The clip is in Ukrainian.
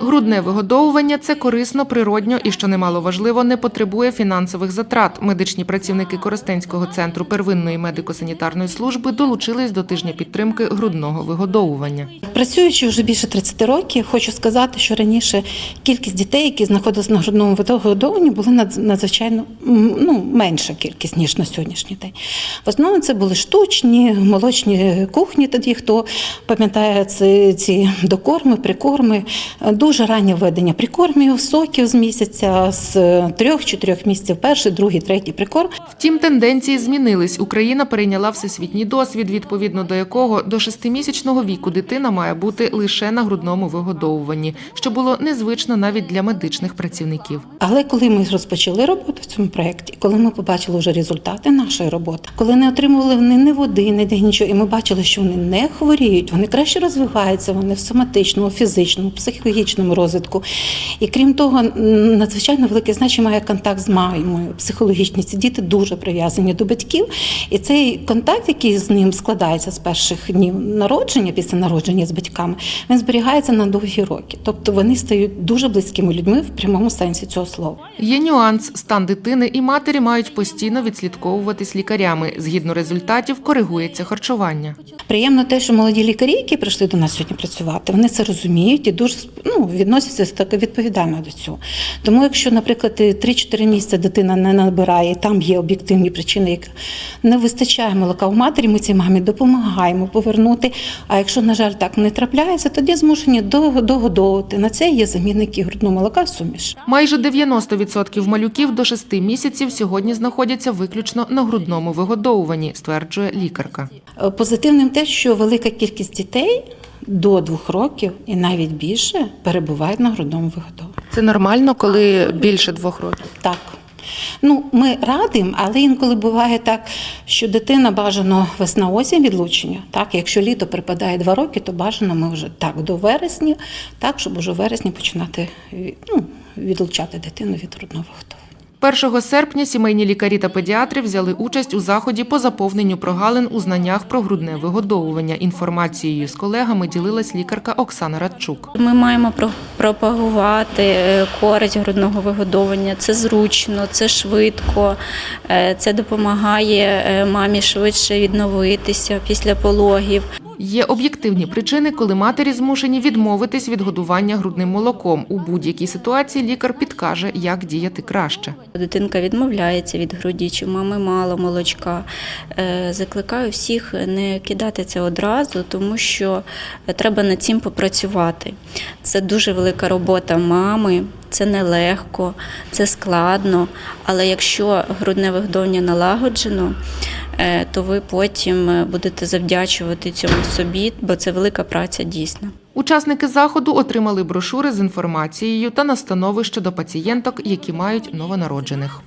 Грудне вигодовування це корисно, природньо і, що немало важливо, не потребує фінансових затрат. Медичні працівники Коростенського центру первинної медико-санітарної служби долучились до тижня підтримки грудного вигодовування. Працюючи вже більше 30 років, хочу сказати, що раніше кількість дітей, які знаходилися на грудному вигодовуванні, була надзвичайно ну, менша кількість, ніж на сьогоднішній день. В основному це були штучні, молочні кухні, тоді хто пам'ятає ці, ці докорми, прикорми, дуже раннє введення прикормів, соків з місяця, з трьох-чотирьох місяців перший, другий, третій прикорм. Втім, тенденції змінились. Україна перейняла всесвітній досвід, відповідно до якого до шестимісячного віку дитина має бути лише на грудному вигодовуванні, що було незвично навіть для медичних працівників. Але коли ми розпочали роботу в цьому проєкті, коли ми побачили вже результати нашої роботи, коли не отримували вони ні води, ні де нічого, і ми бачили, що вони не хворіють, вони краще розвиваються, вони в соматичному, фізичному, психологічному розвитку. І крім того, надзвичайно велике значення має контакт з мамою, психологічний. Ці діти дуже прив'язані до батьків, і цей контакт, який з ним складається з перших днів народження, після народження з батьками, він зберігається на довгі роки. Тобто вони стають дуже близькими людьми в прямому сенсі цього слова. Є нюанс: стан дитини і матері мають постійно відслідковуватись лікарями. Згідно результатів, коригується харчування. Приємно те, що молоді лікарі, які прийшли до нас сьогодні працювати, вони це розуміють і дуже ну, відносяться так відповідально до цього. Тому, якщо, наприклад, 3-4 місяці дитина не набирає, там є об'єктивні причини, як не вистачає молока в матері, ми цій мамі допомагаємо повернути. А якщо, на жаль, так не трапляється, тоді змушені догодовувати. На це є замінники грудного молока суміш. Майже 90% малюків до 6 місяців сьогодні знаходяться виключно на грудному вигодовуванні, стверджує лікарка. Е, Позитивним те, що велика кількість дітей до двох років і навіть більше перебувають на грудному вигодовуванні. Це нормально, коли більше двох років. Так. Ну, ми радимо, але інколи буває так, що дитина бажано весна-осінь відлучення. Так, якщо літо припадає два роки, то бажано ми вже так до вересня, так, щоб уже в вересні починати ну, відлучати дитину від грудного виготовлення. 1 серпня сімейні лікарі та педіатри взяли участь у заході по заповненню прогалин у знаннях про грудне вигодовування. Інформацією з колегами ділилась лікарка Оксана Радчук. Ми маємо про- пропагувати е, користь грудного вигодовування. Це зручно, це швидко, е, це допомагає е, мамі швидше відновитися після пологів. Є об'єктивні причини, коли матері змушені відмовитись від годування грудним молоком. У будь-якій ситуації лікар підкаже, як діяти краще. Дитинка відмовляється від груді, чи мами мало молочка. Е, Закликаю всіх не кидати це одразу, тому що треба над цим попрацювати. Це дуже велика робота мами, це нелегко, це складно. Але якщо грудне вигодовування налагоджено, то ви потім е, будете завдячувати цьому собі, бо це велика праця дійсно. Учасники заходу отримали брошури з інформацією та настанови щодо пацієнток, які мають новонароджених.